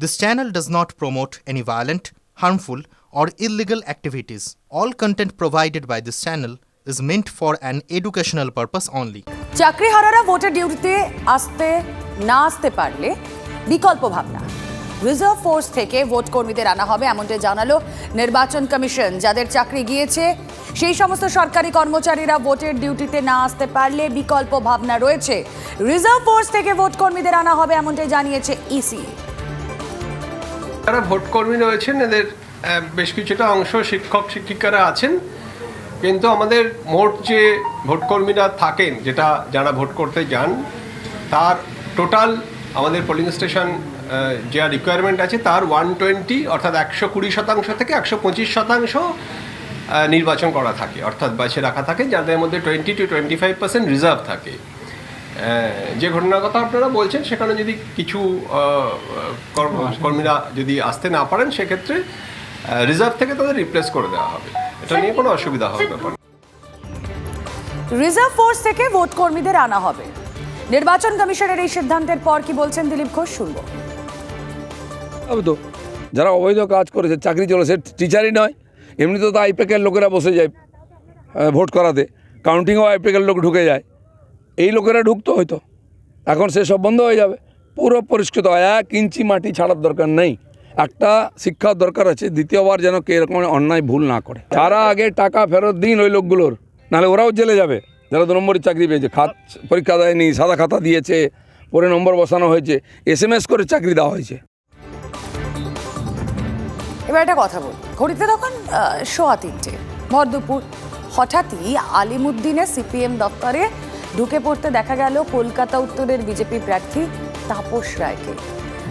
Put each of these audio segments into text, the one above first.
This channel does not promote any violent, harmful, or illegal activities. All content provided by this channel is meant for an educational purpose only. চাকরিহারারা ভোটের ডিউটিতে আসতে না আসতে পারলে বিকল্প ভাবনা রিজার্ভ ফোর্স থেকে ভোট কর্মীদের আনা হবে এমনটাই জানালো নির্বাচন কমিশন যাদের চাকরি গিয়েছে সেই সমস্ত সরকারি কর্মচারীরা ভোটের ডিউটিতে না আসতে পারলে বিকল্প ভাবনা রয়েছে রিজার্ভ ফোর্স থেকে ভোট কর্মীদের আনা হবে এমনটাই জানিয়েছে E ইসি যারা ভোট কর্মী রয়েছেন, এদের বেশ কিছুটা অংশ শিক্ষক শিক্ষিকারা আছেন। কিন্তু আমাদের মোট যে ভোট কর্মীরা থাকেন, যেটা যারা ভোট করতে যান, তার টোটাল আমাদের পোলিং স্টেশন যা রিকোয়ারমেন্ট আছে, তার ওয়ান টোয়েন্টি অর্থাৎ একশো কুড়ি শতাংশ থেকে একশো পঁচিশ শতাংশ নির্বাচন করা থাকে, অর্থাৎ বাছে রাখা থাকে, যাদের মধ্যে twenty two twenty five percent reserve থাকে। যে ঘটনার কথা আপনারা বলছেন সেখানে যদি কিছু আহ, কর্মীরা যদি আসতে না পারেন সেক্ষেত্রে রিজার্ভ থেকে তাদের রিপ্লেস করে দেওয়া হবে। এটা নিয়ে কোনো অসুবিধা হবে ব্যাপার না। রিজার্ভ ফোর্স থেকে ভোট কর্মীদের আনা হবে। নির্বাচন কমিশনের এই সিদ্ধান্তের পর কি বলছেন দিলীপ ঘোষ শুনব। তো যারা অবৈধ কাজ করেছে চাকরি চলে সে টিচারই নয়। এমনিতে তো আইপ্যাকের লোকেরা বসে যায় ভোট করাতে। কাউন্টিংও আইপ্যাকের লোক ঢুকে যায়। এই লোকেরা ঢুকতো হয়তো। এখন সে সব বন্ধ হয়ে যাবে। পুরো পরিষ্কৃত। এক ইঞ্চি মাটি ছাড়ার দরকার নেই। একটা শিক্ষার দরকার আছে। দ্বিতীয়বার যেন কে এরকম অন্যায় ভুল না করে। তারা আগে টাকা ফেরত দিন ওই লোকগুলোর, নাহলে ওরাও জেলে যাবে। যারা দু নম্বরের চাকরি পেয়েছে, খাত পরীক্ষা দেয়নি, সাদা খাতা দিয়েছে, পরে নম্বর বসানো হয়েছে এস এম এস করে চাকরি দেওয়া হয়েছে। এবার একটা কথা বল। ঘড়িতে তখন সোয়া তিনটে। ভর দুপুর হঠাৎই আলিমুদ্দিনের সিপিএম দপ্তরে ঢুকে পড়তে দেখা গেল কলকাতা উত্তরের বিজেপি প্রার্থী তাপস রায়কে।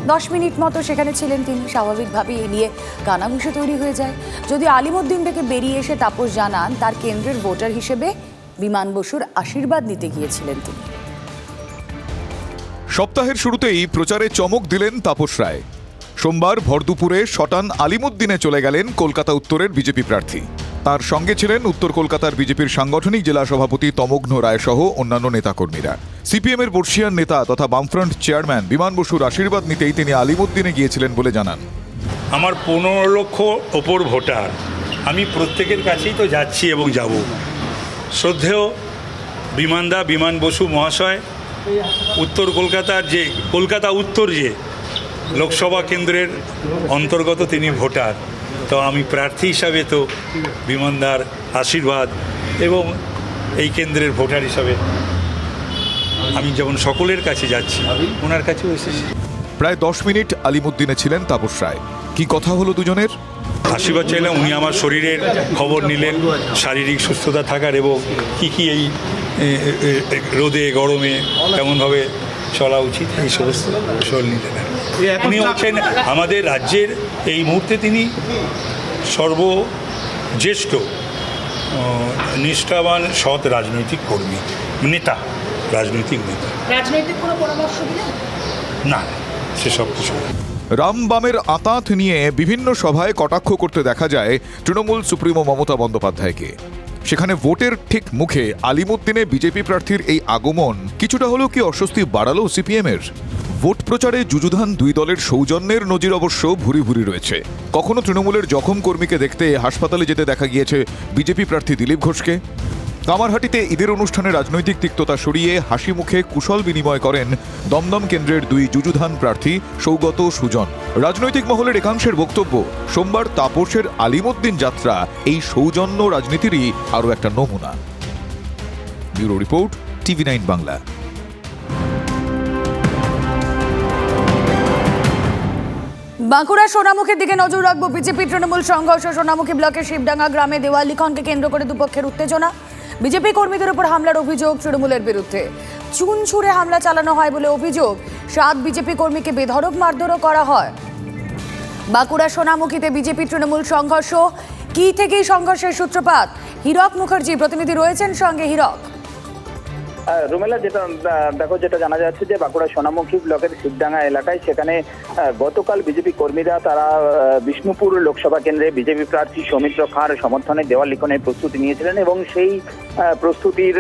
দশ মিনিট মতো সেখানে ছিলেন তিনি। স্বাভাবিকভাবেই এ নিয়ে কানাঘুষো তৈরি হয়ে যায়। যদি আলিমুদ্দিন থেকে বেরিয়ে এসে তাপস জানান, তার কেন্দ্রের ভোটার হিসেবে বিমান বসুর আশীর্বাদ নিতে গিয়েছিলেন তিনি। সপ্তাহের শুরুতেই প্রচারে চমক দিলেন তাপস রায়। সোমবার ভরদুপুরে শটান আলিমুদ্দিনে চলে গেলেন কলকাতা উত্তরের বিজেপি প্রার্থী। তার সঙ্গে ছিলেন উত্তর কলকাতার বিজেপির সাংগঠনিক জেলা সভাপতি তমগ্ন রায় সহ অন্যান্য নেতাকর্মীরা। সিপিএমের বর্ষিয়ান নেতা তথা বামফ্রন্ট চেয়ারম্যান বিমান বসুর আশীর্বাদ নিতেই তিনি আলিমুদ্দিনে গিয়েছিলেন বলে জানান। আমার পনেরো লক্ষ ওপর ভোটার। আমি প্রত্যেকের কাছেই তো যাচ্ছি এবং যাব। শ্রদ্ধেয় বিমানদা, বিমান বসু মহাশয়, উত্তর কলকাতার যে, কলকাতা উত্তর যে লোকসভা কেন্দ্রের অন্তর্গত তিনি ভোটার। তো আমি প্রার্থী হিসাবে তো বিমানদার আশীর্বাদ এবং এই কেন্দ্রের ভোটার হিসাবে আমি যেমন সকলের কাছে যাচ্ছি ওনার কাছেও এসেছি। প্রায় দশ মিনিট আলিমুদ্দিনে ছিলেন তাপস রায়। কি কথা হলো দুজনের? আশীর্বাদ চাইলাম উনি আমার শরীরের খবর নিলেন শারীরিক সুস্থতা থাকার এবং কি কি এই রোদে গরমে কেমনভাবে চলা উচিত। এই সমস্ত কৌশল নিলেন উনি হচ্ছেন আমাদের রাজ্যের এই মুহূর্তে তিনি সর্বজ্যেষ্ঠ নিষ্ঠাবান সৎ রাজনৈতিক কর্মী নেতা রাজনৈতিক নেতা। রাজনৈতিক কোনো পরামর্শ না সেসব কিছু না। রাম আতাত নিয়ে বিভিন্ন সভায় কটাক্ষ করতে দেখা যায় তৃণমূল সুপ্রিমো মমতা বন্দ্যোপাধ্যায়কে। সেখানে ভোটের ঠিক মুখে আলিমুদ্দিনে বিজেপি প্রার্থীর এই আগমন কিছুটা হলেও কি অস্বস্তি বাড়ালো সিপিএমের? ভোট প্রচারে যুযুধান দুই দলের সৌজন্যের নজির অবশ্য ভুরি ভুরি রয়েছে। কখনো তৃণমূলের জখম কর্মীকে দেখতে হাসপাতালে যেতে দেখা গিয়েছে বিজেপি প্রার্থী দিলীপ ঘোষকে। কামারহাটিতে ঈদের অনুষ্ঠানে রাজনৈতিক তিক্ততা সরিয়ে হাসি মুখে কুশল বিনিময় করেন দমদম কেন্দ্রের দুই যুযুধান প্রার্থী সৌগত সুজন। রাজনৈতিক মহলের একাংশের বক্তব্য, সোমবার তাপসের আলিমুদ্দিন যাত্রা, এই সৌজন্য রাজনীতিরই আরও একটা নমুনা। Bureau report, TV nine Bangla. Bankura সোনামুখীর দিকে নজর রাখব বিজেপি তৃণমূল সংঘর্ষ। সোনামুখী ব্লকের শিবডাঙ্গা গ্রামে দেওয়াল লিখনকে কেন্দ্র করে দুপক্ষের উত্তেজনা। বিজেপি কর্মীদের উপর হামলার অভিযোগ তৃণমূলের বিরুদ্ধে। চুন ছুঁড়ে হামলা চালানো হয় বলে অভিযোগ। সাত বিজেপি কর্মীকে বেধড়ক মারধরও করা হয়। বাঁকুড়া সোনামুখীতে বিজেপি তৃণমূল সংঘর্ষ। কি থেকেই সংঘর্ষের সূত্রপাত? হীরক মুখার্জি প্রতিনিধি রয়েছেন সঙ্গে হীরক। রুমেলা, যেটা দেখো, যেটা জানা যাচ্ছে যে বাঁকুড়া সোনামুখী ব্লকের শিবডাঙ্গা এলাকায় সেখানে গতকাল বিজেপি কর্মীরা তারা বিষ্ণুপুর লোকসভা কেন্দ্রে বিজেপি প্রার্থী সৌমিত্র খাঁর সমর্থনে দেওয়াল লিখনের প্রস্তুতি নিয়েছিলেন এবং সেই প্রস্তুতির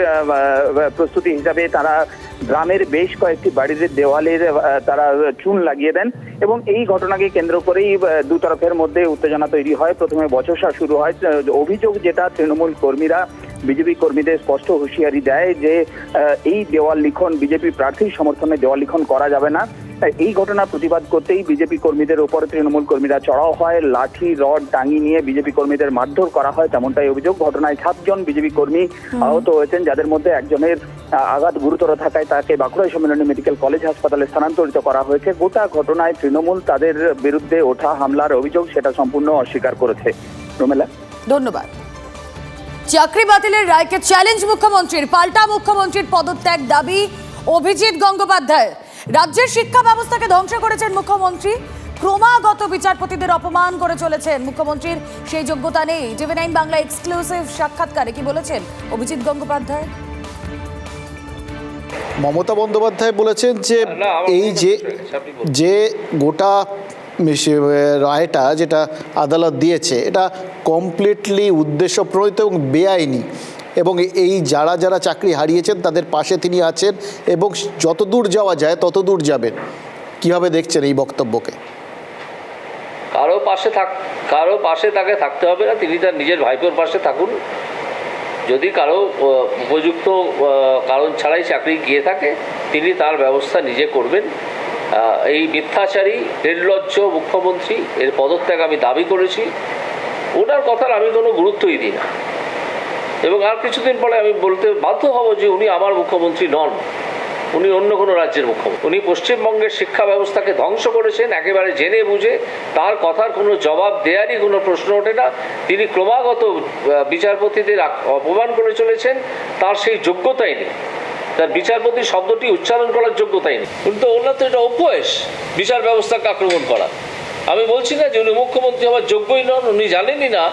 প্রস্তুতি হিসাবে তারা গ্রামের বেশ কয়েকটি বাড়ির দেওয়ালের তারা চুন লাগিয়ে দেন এবং এই ঘটনাকে কেন্দ্র করেই দু তরফের মধ্যে উত্তেজনা তৈরি হয়। প্রথমে বচসা শুরু হয়। অভিযোগ যেটা, তৃণমূল কর্মীরা বিজেপি কর্মীদের স্পষ্ট হুঁশিয়ারি দেয় যে এই দেওয়াল লিখন বিজেপি প্রার্থীর সমর্থনে দেওয়াল লিখন করা যাবে না। তাই এই ঘটনা প্রতিবাদ করতেই বিজেপি কর্মীদের ওপর তৃণমূল কর্মীরা চড়াও হয় লাঠি রড টাঙ্গি নিয়ে বিজেপি কর্মীদের মারধর করা হয় তেমনটাই অভিযোগ। ঘটনায় সাতজন বিজেপি কর্মী আহত হয়েছেন যাদের মধ্যে একজনের আঘাত গুরুতর থাকায় তাকে বাঁকুড়া সম্মেলনী মেডিকেল কলেজ হাসপাতালে স্থানান্তরিত করা হয়েছে। গোটা ঘটনায় তৃণমূল তাদের বিরুদ্ধে ওঠা হামলার অভিযোগ সেটা সম্পূর্ণ অস্বীকার করেছে। রোমেলা। ধন্যবাদ। চাকরি বাতিলের রায়কে চ্যালেঞ্জ মুখ্যমন্ত্রীর পাল্টা মুখ্যমন্ত্রীর পদত্যাগ দাবি অভিজিৎ গঙ্গোপাধ্যায় রাজ্যের শিক্ষা ব্যবস্থাকে ধ্বংস করেছেন মুখ্যমন্ত্রী ক্রমাগত বিচারপতিদের অপমান করে চলেছেন মুখ্যমন্ত্রীর সেই যোগ্যতা নেই। টিভি নাইন বাংলা এক্সক্লুসিভ সাক্ষাৎকারে কি বলেছেন অভিজিৎ গঙ্গোপাধ্যায়? মমতা বন্দ্যোপাধ্যায় বলেছেন যে এই যে যে গোটা রায়টা যেটা আদালত দিয়েছে, এটা কমপ্লিটলি উদ্দেশ্যপ্রণীত এবং বেআইনি। এবং এই যারা যারা চাকরি হারিয়েছেন, তাদের পাশে তিনি আছেন এবং যত দূর যাওয়া যায় তত দূর যাবেন। কীভাবে দেখছেন এই বক্তব্যকে? কারও পাশে থাক, কারও পাশে তাকে থাকতে হবে না, তিনি তার নিজের ভাইপোর পাশে থাকুন। যদি কারও উপযুক্ত কারণ ছাড়াই চাকরি গিয়ে থাকে, তিনি তার ব্যবস্থা নিজে করবেন। এই মিথ্যাচারী, নির্লজ্জ মুখ্যমন্ত্রী, এর পদত্যাগ আমি দাবি করেছি। ওনার কথার আমি কোনো গুরুত্বই দিই না। এবং আর কিছুদিন পরে আমি বলতে বাধ্য হব যে উনি আমার মুখ্যমন্ত্রী নন। উনি অন্য কোনো রাজ্যের মুখ্যমন্ত্রী। উনি পশ্চিমবঙ্গের শিক্ষা ব্যবস্থাকে ধ্বংস করেছেন, একেবারে জেনে বুঝে, তার কথার কোনো জবাব দেয়ারই কোনো প্রশ্ন ওঠে না। তিনি ক্রমাগত বিচারপতিদের অপমান করে চলেছেন। তার সেই যোগ্যতাই নেই। তার বিচারপতি শব্দটি উচ্চারণ করার যোগ্যতাই নেই। কিন্তু ওনার তো এটা অভ্যাস, বিচার ব্যবস্থাকে আক্রমণ করা। আমি বলছি না যে উনি মুখ্যমন্ত্রী হওয়ার যোগ্যই নন, উনি জানেনই না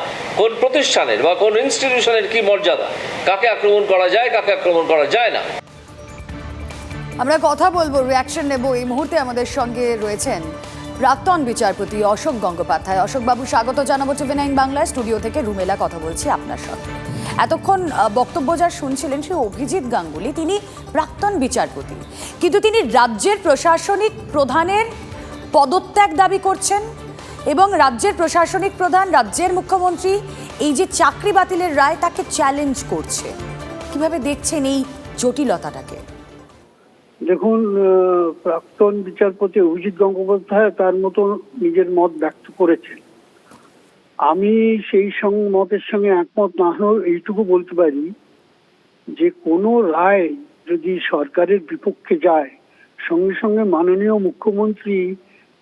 কোন প্রতিষ্ঠানের বা কোন ইনস্টিটিউশনের কি মর্যাদা, কাকে আক্রমণ করা যায়, কাকে আক্রমণ করা যায় না। আমরা কথা বলব রিয়াকশন নেব এই মুহূর্তে আমাদের সঙ্গে রয়েছেন প্রাক্তন বিচারপতি অশোক গঙ্গোপাধ্যায়। অশোকবাবু স্বাগত জানাব টিভি নাইন বাংলায়। স্টুডিও থেকে রুমেলা কথা বলছি আপনার সঙ্গে এতক্ষণ বক্তব্য যার শুনছিলেন সে অভিজিৎ গাঙ্গুলি, তিনি প্রাক্তন বিচারপতি। কিন্তু তিনি রাজ্যের প্রশাসনিক প্রধানের পদত্যাগ দাবি করছেন এবং রাজ্যের প্রশাসনিক প্রধান, রাজ্যের মুখ্যমন্ত্রী এই যে চাকরি বাতিলের রায় তাকে চ্যালেঞ্জ করছে। কীভাবে দেখছেন এই জটিলতাটাকে? দেখুন প্রাক্তন বিচারপতি অভিজিৎ গঙ্গোপাধ্যায় তার মতো নিজের মত ব্যক্ত করেছেন। আমি সেই মতের সঙ্গে একমত, না হলেও এইটুকু বলতে পারি যে কোনো রায় যদি সরকারের বিপক্ষে যায়, সঙ্গে সঙ্গে মাননীয় মুখ্যমন্ত্রী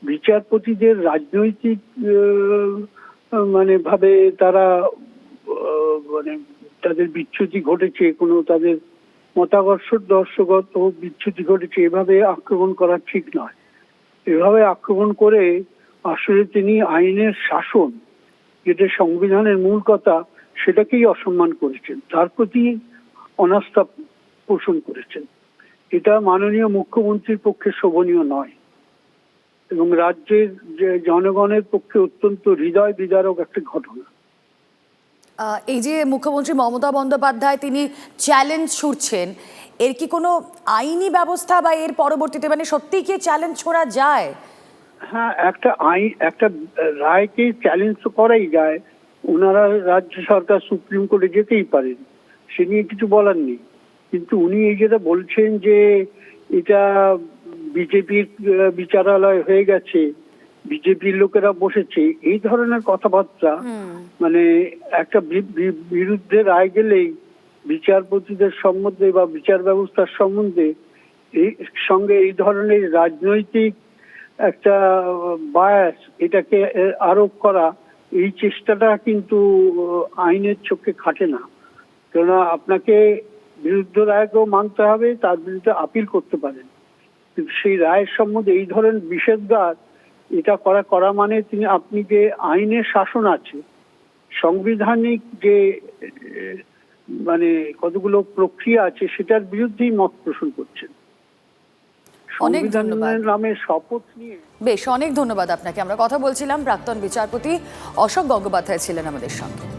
বিচারপতিদের রাজনৈতিক মানে ভাবে তারা মানে তাদের বিচ্যুতি ঘটেছে, কোনো তাদের মতাদর্শ, দর্শগত বিচ্যুতি ঘটেছে, এভাবে আক্রমণ করা ঠিক নয়। এভাবে আক্রমণ করে আসলে তিনি আইনের শাসন যেটা সংবিধানের মূল কথা সেটাকেই অসম্মান করেছেন। তার প্রতি অনাস্থা পোষণ করেছেন। এটা মাননীয় মুখ্যমন্ত্রীর পক্ষে শোভনীয় নয় এবং রাজ্যের জনগণের পক্ষে অত্যন্ত হৃদয় বিদারক একটা ঘটনা। এই যে মুখ্যমন্ত্রী মমতা বন্দ্যোপাধ্যায় তিনি চ্যালেঞ্জ ছুড়ছেন, এর কি কোনো আইনি ব্যবস্থা বা এর পরবর্তীতে মানে সত্যিই কি চ্যালেঞ্জ ছোড়া যায়? হ্যাঁ একটা আইন একটা রায়কে চ্যালেঞ্জ তো করাই যায়। ওনারা রাজ্য সরকার সুপ্রিম কোর্টে যেতেই পারেন। সে নিয়ে কিছু বলার নেই। কিন্তু উনি এই যেটা বলছেন যে এটা বিজেপির বিচারালয় হয়ে গেছে বিজেপির লোকেরা বসেছে এই ধরনের কথাবার্তা মানে একটা বিরুদ্ধে রায় গেলেই বিচারপতিদের সম্বন্ধে বা বিচার ব্যবস্থার সম্বন্ধে এই সঙ্গে এই ধরনের রাজনৈতিক একটা বায়াস এটাকে আরোপ করা, এই চেষ্টাটা কিন্তু আইনের চোখে খাটে না কেননা আপনাকে বিরুদ্ধ রায়কেও মানতে হবে, তার বিরুদ্ধে আপিল করতে পারেন কিন্তু সেই রায়ের সম্বন্ধে এই ধরনের নিষেধাজ্ঞা, এটা করা করা মানে তিনি, আপনি যে আইনের শাসন আছে, সাংবিধানিক যে মানে কতগুলো প্রক্রিয়া আছে, সেটার বিরুদ্ধেই মত পোষণ করছেন। সংবিধানের নামে শপথ নিয়ে। বেশ অনেক ধন্যবাদ আপনাকে। আমরা কথা বলছিলাম প্রাক্তন বিচারপতি অশোক গঙ্গোপাধ্যায় ছিলেন আমাদের সঙ্গে।